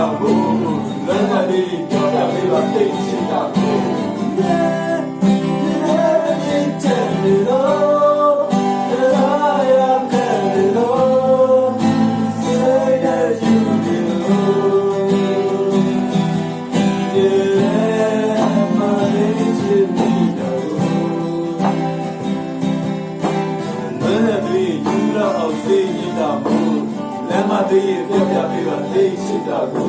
တာကိုလမ်းမလေးပြောပြပေးပါသိချင်တာကို Yeah, yeah, yeah, yeah, yeah, yeah. သေးရင်ပြပြပေးပါသိရှိတာကို